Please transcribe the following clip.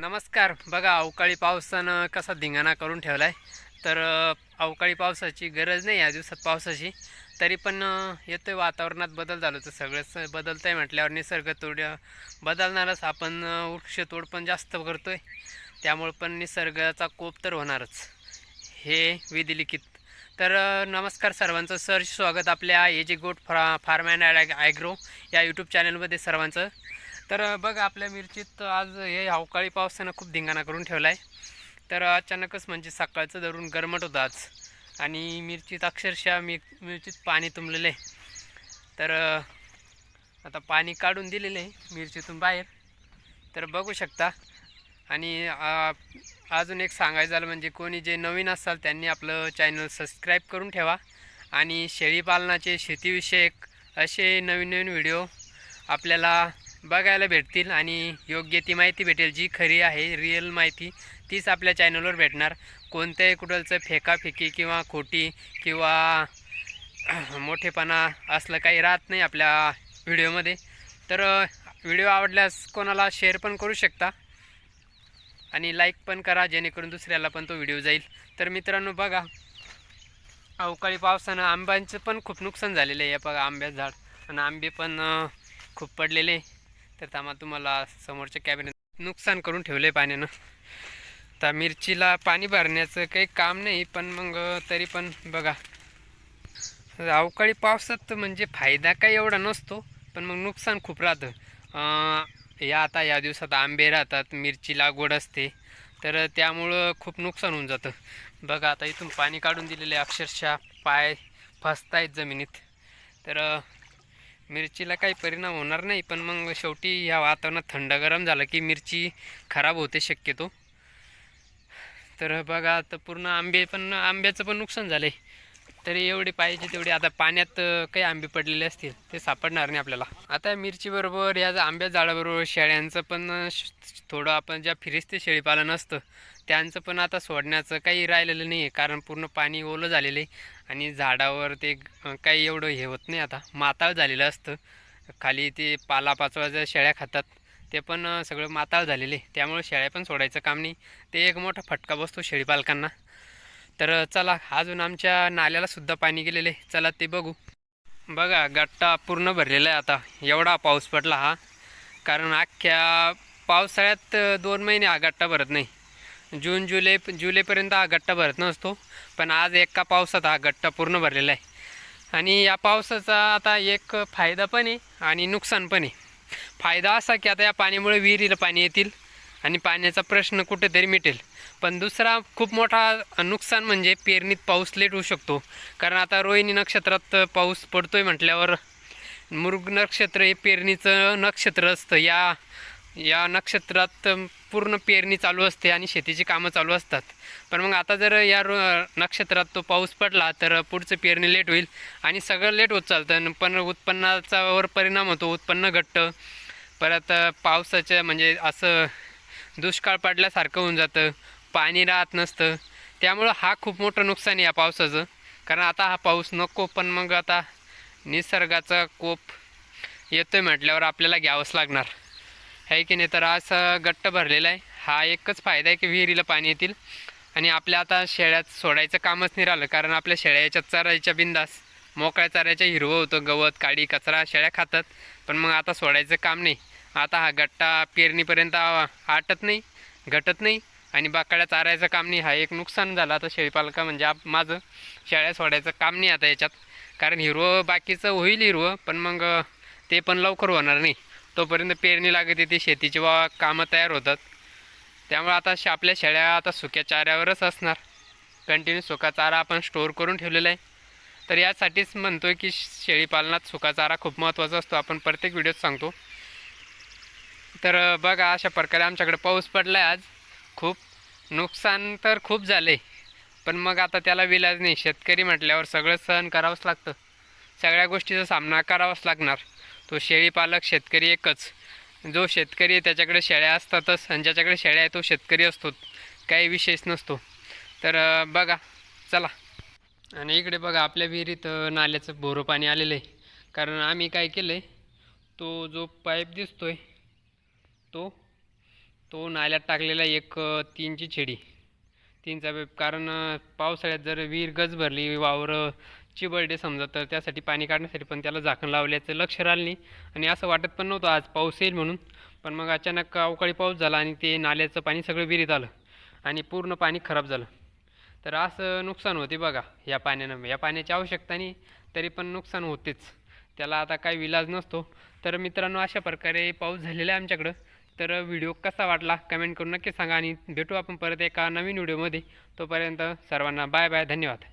नमस्कार. बघा अवकाळी पावसानं कसा धिंगाणा करून ठेवला आहे तर अवकाळी पावसाची गरज नाही या दिवसात पावसाची. तरी पण येतोय वातावरणात बदल झालो तर सगळंच. बदलतं आहे म्हटल्यावर निसर्ग तोड बदलणारच. आपण वृक्षतोड पण जास्त करतो आहे त्यामुळे पण निसर्गाचा कोप तर होणारच. हे विधिलिखित. तर नमस्कार सर्वांचं. सर स्वागत आपल्या ए जे गोट फा फार्म अँड ॲग्रो या यूट्यूब चॅनलमध्ये सर्वांचं. तर बघ बघा आपल्या मिरचीत आज हे अवकाळी पावसानं खूप धिंगाणा करून ठेवला आहे तर अचानकच म्हणजे सकाळचं धरून गरमट होतं आज. आणि मिरचीत अक्षरशः मी मिरचीत पाणी तुंबलेलं आहे तर आता पाणी काढून दिलेलं आहे मिरचीतून बाहेर. तर बघू शकता. आणि अजून एक सांगायचं झालं म्हणजे कोणी जे नवीन असाल त्यांनी आपलं चॅनल सबस्क्राईब करून ठेवा. आणि शेळीपालनाचे शेतीविषयक असे नवीन नवीन व्हिडिओ आपल्याला बघायला भेटतील आणि योग्य ती माहिती भेटेल जी खरी आहे रिअल माहिती तीच आपल्या चॅनलवर भेटणार. कोणत्याही कुठलचं फेकाफेकी किंवा खोटी किंवा मोठेपणा असलं काही राहत नाही आपल्या व्हिडिओमध्ये. तर व्हिडिओ आवडल्यास कोणाला शेअर पण करू शकता. आणि लाईक पण करा जेणेकरून दुसऱ्याला पण तो व्हिडिओ जाईल. तर मित्रांनो बघा अवकाळी पावसानं आंब्यांचं पण खूप नुकसान झालेलं आहे. हे बघा आंब्याचं झाड. आणि आंबे पण खूप पडलेले. तर त्यामुळे तुम्हाला समोरच्या कॅबिनेट नुकसान करून ठेवलं आहे पाण्यानं. तर मिरचीला पाणी भरण्याचं काही काम नाही पण मग तरी पण बघा. अवकाळी पावसात म्हणजे फायदा काही एवढा नसतो पण मग नुकसान खूप राहतं. या आता या दिवसात आंबे राहतात मिरची लागवड असते तर त्यामुळं खूप नुकसान होऊन जातं. बघा आता इथून पाणी काढून दिलेले अक्षरशः पाय फसतायत जमिनीत. तर मिरचीला काही परिणाम होणार नाही पण मग शेवटी ह्या वातावरणात थंड गरम झालं की मिरची खराब होते शक्यतो. तर बघा आता पूर्ण आंबे पण आंब्याचं पण नुकसान झालं आहे तरी एवढी पाहिजे तेवढी. आता पाण्यात काही आंबे पडलेले असतील ते सापडणार नाही आपल्याला. आता मिरचीबरोबर या आंब्या झाडाबरोबर शेळ्यांचं पण थोडं आपण ज्या फिरिस्ते शेळीपालन असतं त्यांचं पण आता सोडण्याचं काही राहिलेलं नाही आहे कारण पूर्ण पाणी ओलं झालेलं आहे आणि झाडावर ते काही एवढं हे होत नाही आता. माताळ झालेलं असतं. खाली ते पालापाचोळ्या शेळ्या खातात ते पण सगळं माताळ झालेले त्यामुळे शेळ्या पण सोडायचं काम नाही. ते एक मोठा फटका बसतो शेळीपालकांना. तर चला अजून आमच्या नाल्याला सुद्धा पाणी गेलेले. चला ते बघू. बघा गट्टा पूर्ण भरलेला आहे आता. एवढा पाऊस पडला हा. कारण अख्ख्या पावसाळ्यात दोन महिने हा गट्टा भरत नाही. जून जुलै जुलैपर्यंत हा गट्टा भरत नसतो. पण आज एका पावसात हा गट्टा पूर्ण भरलेला आहे. आणि या पावसाचा आता एक फायदा पण आहे आणि नुकसान पण आहे. फायदा असा की आता या पाण्यामुळे विहिरीला पाणी येतील. आणि पाण्याचा प्रश्न कुठेतरी मिटेल. पण दुसरा खूप मोठा नुकसान म्हणजे पेरणीत पाऊस लेट होऊ शकतो. कारण आता रोहिणी नक्षत्रात पाऊस पडतोय म्हटल्यावर मृग नक्षत्र हे पेरणीचं नक्षत्र असतं. या या नक्षत्रात पूर्ण पेरणी चालू असते आणि शेतीची कामं चालू असतात. पण मग आता जर या रो नक्षत्रात तो पाऊस पडला तर पुढचं पेरणी लेट होईल आणि सगळं लेट होत चालतं. पण उत्पन्नाचा वर परिणाम होतो उत्पन्न घट्ट परत पावसाचं म्हणजे असं दुष्काळ पडल्यासारखं होऊन जातं. पाणी राहत नसतं. त्यामुळं हा खूप मोठं नुकसान आहे या पावसाचं. कारण आता हा पाऊस नको पण मग आता निसर्गाचा कोप येतोय म्हटल्यावर आपल्याला घ्यावंच लागणार. आहे की नाही? तर असं गट्ट भरलेला आहे. हा एकच फायदा आहे की विहिरीला पाणी येतील. आणि आपल्या आता शेळ्यात सोडायचं कामच नाही राहिलं. कारण आपल्या शेळ्याच्या याच्यात चरायच्या बिंदास मोकळ्या चरायच्या हिरवं होतं. गवत काडी कचरा शेळ्या खातात. पण मग आता सोडायचं काम नाही. आता हा गट्टा पेरणीपर्यंत आटत नाही घटत नाही आणि बाकाड्या चारायचं काम नाही. हा एक नुकसान झालं आता शेळीपालका म्हणजे आप माझं शेळ्या सोडायचं काम नाही आता याच्यात. कारण हिरवं बाकीचं होईल हिरवं पण मग ते पण लवकर होणार नाही. तोपर्यंत पेरणी लागत येते शेतीची वा कामं तयार होतात. त्यामुळे आता आपल्या शेळ्या आता सुक्या चाऱ्यावरच असणार. कंटिन्यू सुका चारा आपण स्टोअर करून ठेवलेला आहे. तर यासाठीच म्हणतो आहे की शेळीपालनात सुका चारा खूप महत्त्वाचा असतो. आपण प्रत्येक व्हिडिओत सांगतो. तर बघा अशा प्रकारे आमच्याकडे पाऊस पडला आहे आज. खूप नुकसान तर खूप झाले. पण मग आता त्याला विलाज नाही. शेतकरी म्हटल्यावर सगळं सहन करावंच लागतं. सगळ्या गोष्टीचा सामना करावाच लागणार. तो शेळीपालक शेतकरी एकच. जो शेतकरी आहे त्याच्याकडे शेळ्या असतातच आणि ज्याच्याकडे शेळ्या आहे तो शेतकरी असतो. काही विशेष नसतो. तर बघा चला. आणि इकडे बघा आपल्या विहिरीत नाल्याचं बोरं पाणी आलेलं आहे. कारण आम्ही काय केलं आहे तो जो पाईप दिसतो आहे तो तो नाल्यात टाकलेला एक तीनची छेडी. तीनचा बेप कारण पावसाळ्यात जर विहीर गज भरली वावर चिबरडे समजा तर त्यासाठी पाणी काढण्यासाठी पण त्याला झाकण लावल्याचं लक्ष राहिलं नाही. आणि असं वाटत पण नव्हतं आज पाऊस येईल म्हणून. पण मग अचानक अवकाळी पाऊस झाला आणि ते नाल्याचं पाणी सगळं विहिरीत आलं आणि पूर्ण पाणी खराब झालं. तर असं नुकसान होते बघा या पाण्यानं. या पाण्याची आवश्यकता नाही तरी पण नुकसान होतेच. त्याला आता काही विलाज नसतो. तर मित्रांनो अशा प्रकारे पाऊस झालेला आहे आमच्याकडं. तर व्हिडिओ कसा वाटला कमेंट करून नक्की सांगा आणि भेटू आपण परत एका नवीन व्हिडिओमध्ये. तोपर्यंत सर्वांना बाय बाय धन्यवाद.